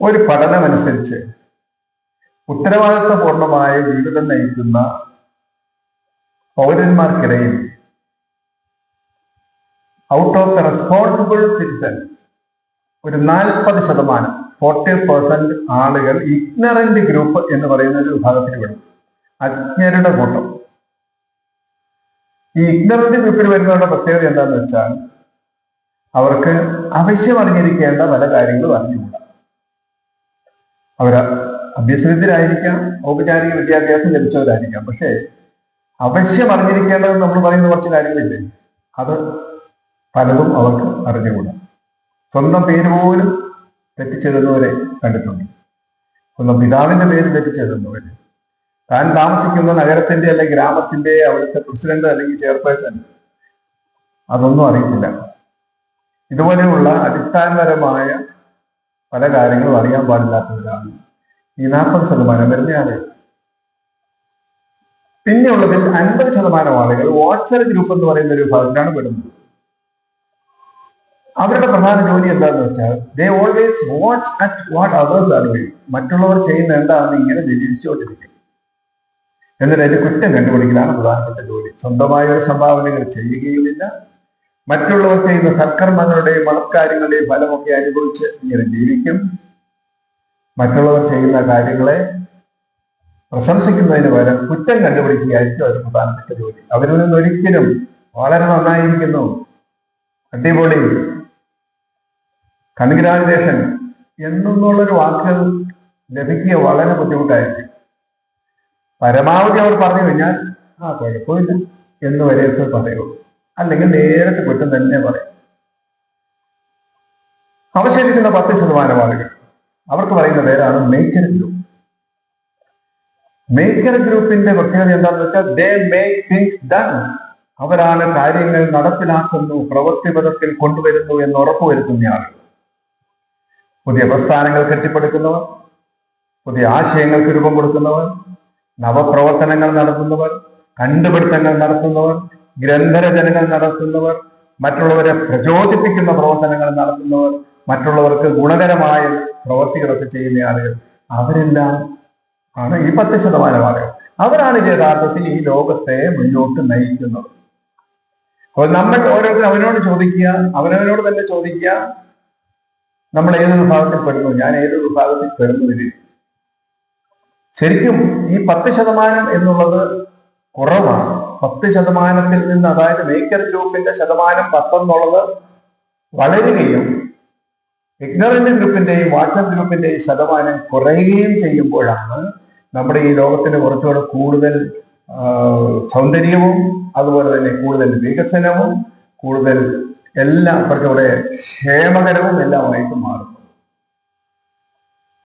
ഒരു പഠനമനുസരിച്ച് ഉത്തരവാദിത്വപൂർണമായ ജീവിതം നയിക്കുന്ന പൗരന്മാർക്കിടയിൽ out of the responsible citizens ഒരു നാൽപ്പത് ശതമാനം ഫോർട്ടി പെർസെന്റ് ആളുകൾ ഇഗ്നറന്റ് ഗ്രൂപ്പ് എന്ന് പറയുന്ന ഒരു വിഭാഗത്തിൽ വേണം അജ്ഞരുടെ കൂട്ടം. ഈ ഇഗ്നറന്റ് ഗ്രൂപ്പിൽ വരുന്നവരുടെ പ്രത്യേകത എന്താണെന്ന് വെച്ചാൽ അവർക്ക് അവശ്യം അറിഞ്ഞിരിക്കേണ്ട പല കാര്യങ്ങളും അറിഞ്ഞുകൂടാ. അവർ അഭ്യസനത്തിലായിരിക്കാം ഔപചാരിക വിദ്യാഭ്യാസം ലഭിച്ചവരായിരിക്കാം. പക്ഷേ അവശ്യം അറിഞ്ഞിരിക്കേണ്ടത് നമ്മൾ പറയുന്ന കുറച്ച് കാര്യങ്ങളില്ലേ? അത് പലതും അവർക്ക് അറിഞ്ഞുകൂടാ. സ്വന്തം പേര് പോലും തെറ്റിച്ചെഴുതുന്നവരെ കണ്ടിട്ടുണ്ട്. സ്വന്തം പിതാവിന്റെ പേര് തെറ്റിച്ചെഴുതുന്നവര്. താൻ താമസിക്കുന്ന നഗരത്തിന്റെ അല്ലെങ്കിൽ ഗ്രാമത്തിന്റെ അവിടുത്തെ പ്രസിഡന്റ് അല്ലെങ്കിൽ ചെയർപേഴ്സൺ അതൊന്നും അറിയത്തില്ല. ഇതുപോലെയുള്ള അടിസ്ഥാനപരമായ പല കാര്യങ്ങളും അറിയാൻ പാടില്ലാത്തവരാണ്. ഈ നാൽപ്പത് ശതമാനം വരുന്ന ആളുകൾ പിന്നെയുള്ളതിൽ അൻപത് ശതമാനം ആളുകൾ വാട്സപ്പ് ഗ്രൂപ്പ് എന്ന് പറയുന്ന ഒരു വിഭാഗത്തിലാണ് പെടുന്നത്. അവരുടെ പ്രധാന ജോലി എന്താണെന്ന് വെച്ചാൽ they always watch at what others are doing മറ്റുള്ളവർ ചെയ്യുന്ന എന്താണെന്ന് ഇങ്ങനെ നിരീക്ഷിച്ചുകൊണ്ടിരിക്കും എന്നിട്ട് അതിന്റെ കുറ്റം കണ്ടുപിടിക്കലാണ് പ്രധാനപ്പെട്ട ജോലി. സ്വന്തമായ ഒരു സംഭാവനകൾ ചെയ്യുകയുമില്ല മറ്റുള്ളവർ ചെയ്യുന്ന സത്കർമ്മങ്ങളുടെയും മണക്കാര്യങ്ങളുടെയും ഫലമൊക്കെ അനുഭവിച്ച് ഇങ്ങനെ ജീവിക്കും. മറ്റുള്ളവർ ചെയ്യുന്ന കാര്യങ്ങളെ പ്രശംസിക്കുന്നതിന് പകരം കുറ്റം കണ്ടുപിടിക്കുകയായിരിക്കും അവർ പ്രധാനപ്പെട്ട ജോലി. അവരിൽ നിന്ന് ഒരിക്കലും വളരെ നന്നായിരിക്കുന്നു. അടിപൊളി. കൺഗ്രാജുലേഷൻ എന്നുള്ളൊരു വാക്കുകൾ ലഭിക്കുക വളരെ ബുദ്ധിമുട്ടായിരിക്കും. പരമാവധി അവർ പറഞ്ഞു കഴിഞ്ഞാൽ ആ കുഴപ്പമില്ല. എന്ന് വരെയൊക്കെ പറയുള്ളൂ. അല്ലെങ്കിൽ നേരത്തെ കുറ്റം തന്നെ പറയും. അവശേഷിക്കുന്ന പത്ത് ശതമാനം ആളുകൾ അവർക്ക് പറയുന്ന പേരാണ് മേക്കർ ഗ്രൂപ്പ് മേക്കർ ഗ്രൂപ്പിന്റെ പ്രത്യേകത എന്താണെന്ന് വെച്ചാൽ ദേ മേക്ക് തിങ്സ് ഡൺ അവരാണ് കാര്യങ്ങൾ നടപ്പിലാക്കുന്നു പ്രവൃത്തിപഥത്തിൽ കൊണ്ടുവരുന്നു എന്ന് ഉറപ്പുവരുത്തുന്ന ആളുകൾ. പുതിയ പ്രസ്ഥാനങ്ങൾ കെട്ടിപ്പടുക്കുന്നവർ പുതിയ ആശയങ്ങൾക്ക് രൂപം കൊടുക്കുന്നവർ നവപ്രവർത്തനങ്ങൾ നടത്തുന്നവർ കണ്ടുപിടുത്തങ്ങൾ നടത്തുന്നവർ ഗ്രന്ഥരചനകൾ നടത്തുന്നവർ മറ്റുള്ളവരെ പ്രചോദിപ്പിക്കുന്ന പ്രവർത്തനങ്ങൾ നടത്തുന്നവർ മറ്റുള്ളവർക്ക് ഗുണകരമായ പ്രവർത്തികളൊക്കെ ചെയ്യുന്ന ആളുകൾ. അവരെല്ലാം ആണ് ഈ പത്ത് ശതമാനം ആളുകൾ. അവരാണ് യഥാർത്ഥത്തിൽ ഈ ലോകത്തെ മുന്നോട്ട് നയിക്കുന്നത്. അപ്പോൾ നമ്മൾ ഓരോരുത്തരും അവനോട് ചോദിക്കുക അവനവനോട് തന്നെ ചോദിക്കുക നമ്മൾ ഏത് വിഭാഗത്തിൽ പെടുന്നു ഞാൻ ഏത് വിഭാഗത്തിൽ പെടുന്നതിന് ശരിക്കും ഈ പത്ത് ശതമാനം എന്നുള്ളത് കുറവാണ്. പത്ത് ശതമാനത്തിൽ നിന്ന് അതായത് മേക്കർ ഗ്രൂപ്പിന്റെ ശതമാനം പത്തെന്നുള്ളത് വളരുകയും ഇഗ്നറന്റ് ഗ്രൂപ്പിന്റെയും വാട്സപ്പ് ഗ്രൂപ്പിന്റെയും ശതമാനം കുറയുകയും ചെയ്യുമ്പോഴാണ് നമ്മുടെ ഈ ലോകത്തിന് കുറച്ചുകൂടെ കൂടുതൽ സൗന്ദര്യവും അതുപോലെ തന്നെ കൂടുതൽ വികസനവും കൂടുതൽ എല്ലാം കുറച്ചുകൂടെ ക്ഷേമകരവും എല്ലാമായിട്ട് മാറുന്നു